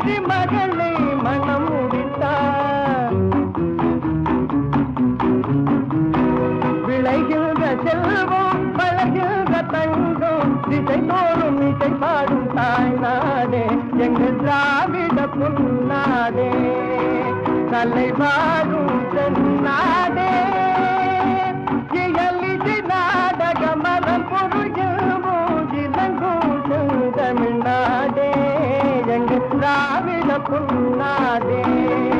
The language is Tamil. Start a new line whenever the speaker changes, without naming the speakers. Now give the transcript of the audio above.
அழகு மகளை மனம் முடித்தார் விளைகின்ற செல்வம் பழகின்ற தங்கம் திசை தோறும் இசை பாடும் தாய் நாடே எங்கள் திராவிட புன்னாடே. தலை பாடும் எங்க திராவிட பொன்னாடே தலை